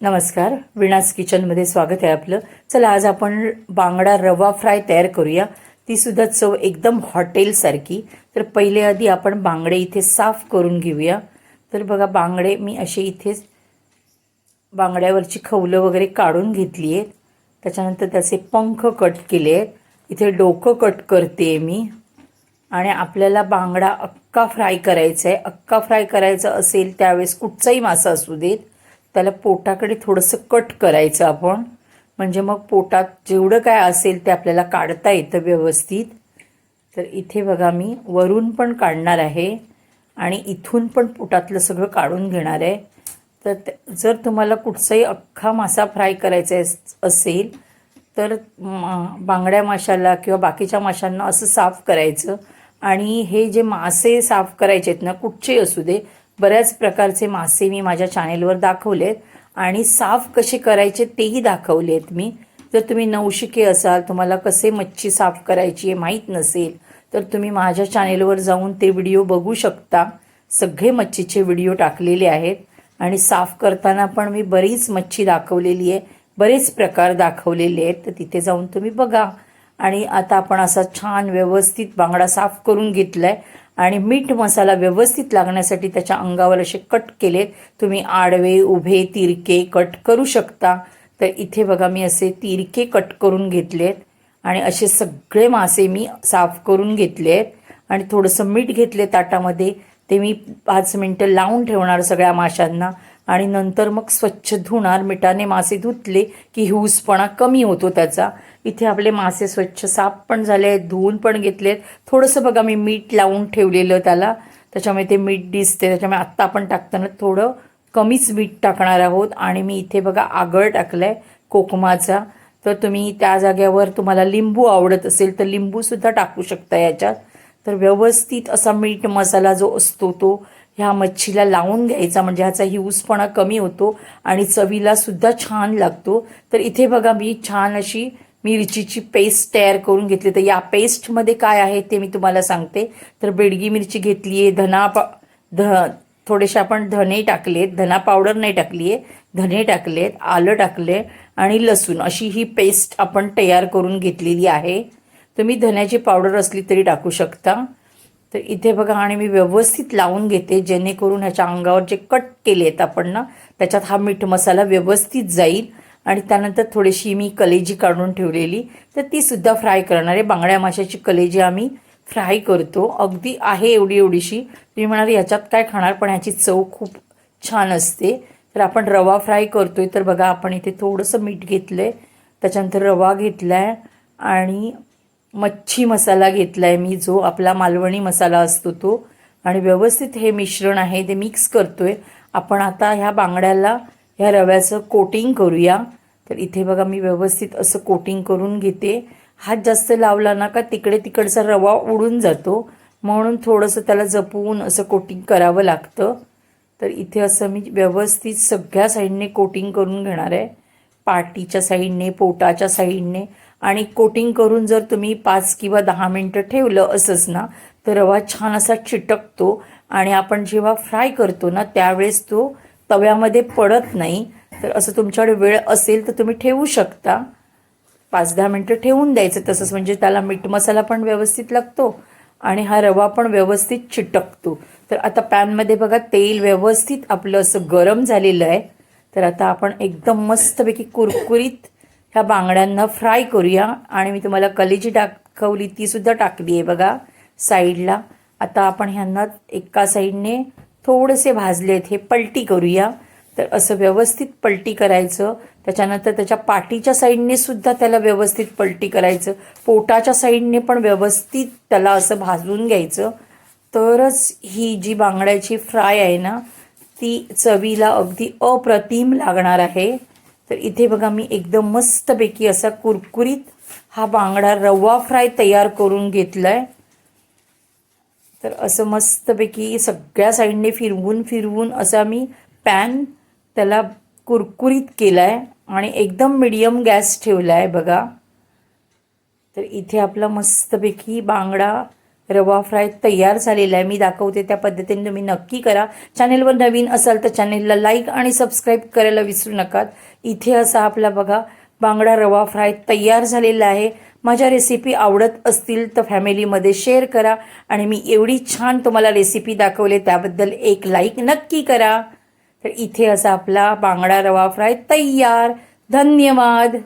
नमस्कार. विणास किचनमध्ये स्वागत आहे आपलं. चला आज आपण बांगडा रवा फ्राय तयार करूया. ती सुद्धा चव एकदम हॉटेलसारखी तर पहिले आधी आपण बांगडे इथे साफ करून घेऊया. तर बघा बांगडे मी असे इथे बांगड्यावरची खवलं वगैरे काढून घेतली आहेत. त्याच्यानंतर त्याचे पंख कट केले आहेत. इथे डोकं कट करते मी. आणि आपल्याला बांगडा अक्का फ्राय करायचा आहे. अक्का फ्राय करायचा असेल त्यावेळेस कुठचाही मासा असू देत. त्याला पोटाकडे थोडंसं कट करायचं आपण. म्हणजे मग पोटात जेवढं काय असेल ते आपल्याला काढता येतं व्यवस्थित. तर इथे बघा मी वरून पण काढणार आहे आणि इथून पण पोटातलं सगळं काढून घेणार आहे. तर ते- जर तुम्हाला कुठचाही अख्खा मासा फ्राय करायचा असेल तर बांगड्या माशाला किंवा बाकीच्या माशांना असं साफ करायचं. आणि हे जे मासे साफ करायचे आहेत ना कुठचेही असू दे बऱ्याच प्रकारचे मासे मी माझ्या चॅनेलवर दाखवलेत आणि साफ कसे करायचे तेही दाखवले आहेत मी. जर तुम्ही नवशिके असाल तुम्हाला कसे मच्छी साफ करायची आहे माहीत नसेल तर तुम्ही माझ्या चॅनेलवर जाऊन ते व्हिडिओ बघू शकता. सगळे मच्छीचे व्हिडिओ टाकलेले आहेत आणि साफ करताना पण मी बरीच मच्छी दाखवलेली आहे. बरेच प्रकार दाखवलेले आहेत तर तिथे जाऊन तुम्ही बघा. आणि आता आपण असा छान व्यवस्थित बांगडा साफ करून घेतला आहे आणि मीठ मसाला व्यवस्थित लागण्यासाठी त्याच्या अंगावर असे कट केले. तुम्ही आडवे उभे तिरके कट करू शकता. तर इथे बघा मी असे तिरके कट करून घेतलेत आणि असे सगळे मासे मी साफ करून घेतले आहेत आणि थोडंसं मीठ घेतले ताटामध्ये. ते मी पाच मिनटं लावून ठेवणार सगळ्या माशांना. आणि नंतर मग स्वच्छ धुणार. मिठाने मासे धुतले की हिऊसपणा कमी होतो त्याचा. इथे आपले मासे स्वच्छ साफ पण झाले आहेत धुवून पण घेतलेत. थोडंसं बघा मी मीठ लावून ठेवलेलं त्याला. त्याच्यामुळे ते मीठ दिसते त्याच्यामुळे आत्ता आपण टाकताना थोडं कमीच मीठ टाकणार आहोत. आणि मी इथे बघा आगळ टाकलं आहे कोकमाचा. तर तुम्ही त्या जाग्यावर तुम्हाला लिंबू आवडत असेल तर लिंबूसुद्धा टाकू शकता याच्यात. तर व्यवस्थित असा मीठ मसाला जो असतो तो ह्या मच्छीला लावून घ्यायचा. म्हणजे ह्याचा हिऊसपणा कमी होतो आणि चवीला सुद्धा छान लागतो. तर इथे बघा मी छान अशी मिरचीची पेस्ट तयार करून घेतली. तर या पेस्टमध्ये काय आहे ते मी तुम्हाला सांगते. तर बेडगी मिरची घेतली आहे धना पा ध थोडेसे आपण धने टाकलेत धना पावडर नाही टाकली आहे. धने टाकलेत आलं टाकले आणि लसूण अशी ही पेस्ट आपण तयार करून घेतलेली आहे. तुम्ही धन्याची पावडर असली तरी टाकू शकता. तर इथे बघा आणि मी व्यवस्थित लावून घेते जेणेकरून ह्याच्या अंगावर जे कट केले आहेत आपण ना त्याच्यात हा मीठ मसाला व्यवस्थित जाईल. आणि त्यानंतर थोडीशी मी कलेजी काढून ठेवलेली. तर ती सुद्धा फ्राय करणार आहे. बांगड्या माशाची कलेजी आम्ही फ्राय करतो. अगदी आहे एवढी एवढीशी. तुम्ही म्हणाल याच्यात काय खाणार? पण ह्याची चव खूप छान असते. तर आपण रवा फ्राय करतोय. तर बघा आपण इथे थोडंसं मीठ घेतलं आहे त्याच्यानंतर रवा घेतला आहे आणि मच्छी मसाला घेतला आहे मी जो आपला मालवणी मसाला असतो तो. आणि व्यवस्थित हे मिश्रण आहे ते मिक्स करतो आहे आपण आता ह्या बांगड्याला ह्या रव्याचं कोटिंग करूया. तर इथे बघा मी व्यवस्थित असं कोटिंग करून घेते. हात जास्त लावला ना का तिकडे तिकडचा रवा उडून जातो. म्हणून थोडंसं त्याला जपून असं कोटिंग करावं लागतं. तर इथे असं मी व्यवस्थित सगळ्या साईडने कोटिंग करून घेणार आहे. पाटीच्या साईडने पोटाच्या साईडने. आणि कोटिंग करून जर तुम्ही पाच किंवा दहा मिनटं ठेवलं असंच ना तर रवा छान असा चिटकतो. आणि आपण जेव्हा फ्राय करतो ना त्यावेळेस तो तव्यामध्ये पडत नाही. तर असं तुमच्याकडे वेळ असेल तर तुम्ही ठेवू शकता. पाच दहा मिनटं ठेवून द्यायचं तसंच म्हणजे त्याला मीठ मसाला पण व्यवस्थित लागतो आणि हा रवा पण व्यवस्थित चिटकतो. तर आता पॅनमध्ये बघा तेल व्यवस्थित आपलं असं गरम झालेलं आहे. तर आता आपण एकदम मस्तपैकी कुरकुरीत ह्या बांगड्यांना फ्राय करूया. आणि मी तुम्हाला कलेजी दाखवली तीसुद्धा टाकली आहे बघा साईडला. आता आपण ह्यांना एका साईडने थोडेसे भाजले आहेत हे पलटी करूया. तर असं व्यवस्थित पलटी करायचं. त्याच्यानंतर त्याच्या पाठीच्या साईडने सुद्धा त्याला व्यवस्थित पलटी करायचं. पोटाच्या साईडने पण व्यवस्थित त्याला असं भाजून घ्यायचं. तरच ही जी बांगड्याची फ्राय आहे ना ती चवीला अगदी अप्रतिम लागणार आहे. तर इथे बघा मी एकदम मस्तपैकी असा कुरकुरीत हा बांगडा रवा फ्राय तयार करून घेतला आहे तर असं मस्तपैकी सगळ्या साईडने फिरवून फिरवून असा मी पॅन त्याला कुरकुरीत केला आहे आणि एकदम मिडियम गॅस ठेवला आहे बघा. तर इथे आपला मस्तपैकी बांगडा रवा फ्राय तयार झालेला आहे. मी दाखवते त्या पद्धतीने तुम्ही नक्की करा. चॅनेलवर नवीन असाल तर चॅनेलला लाईक आणि सबस्क्राईब करायला विसरू नका. इथे असा आपला बघा बांगडा रवा फ्राय तयार झालेला आहे. माझ्या रेसिपी आवडत असतील तर फॅमिलीमध्ये शेअर करा. आणि मी एवढी छान तुम्हाला रेसिपी दाखवले त्याबद्दल एक लाईक नक्की करा. तर इथे असा आपला बांगडा रवा फ्राय तयार. धन्यवाद.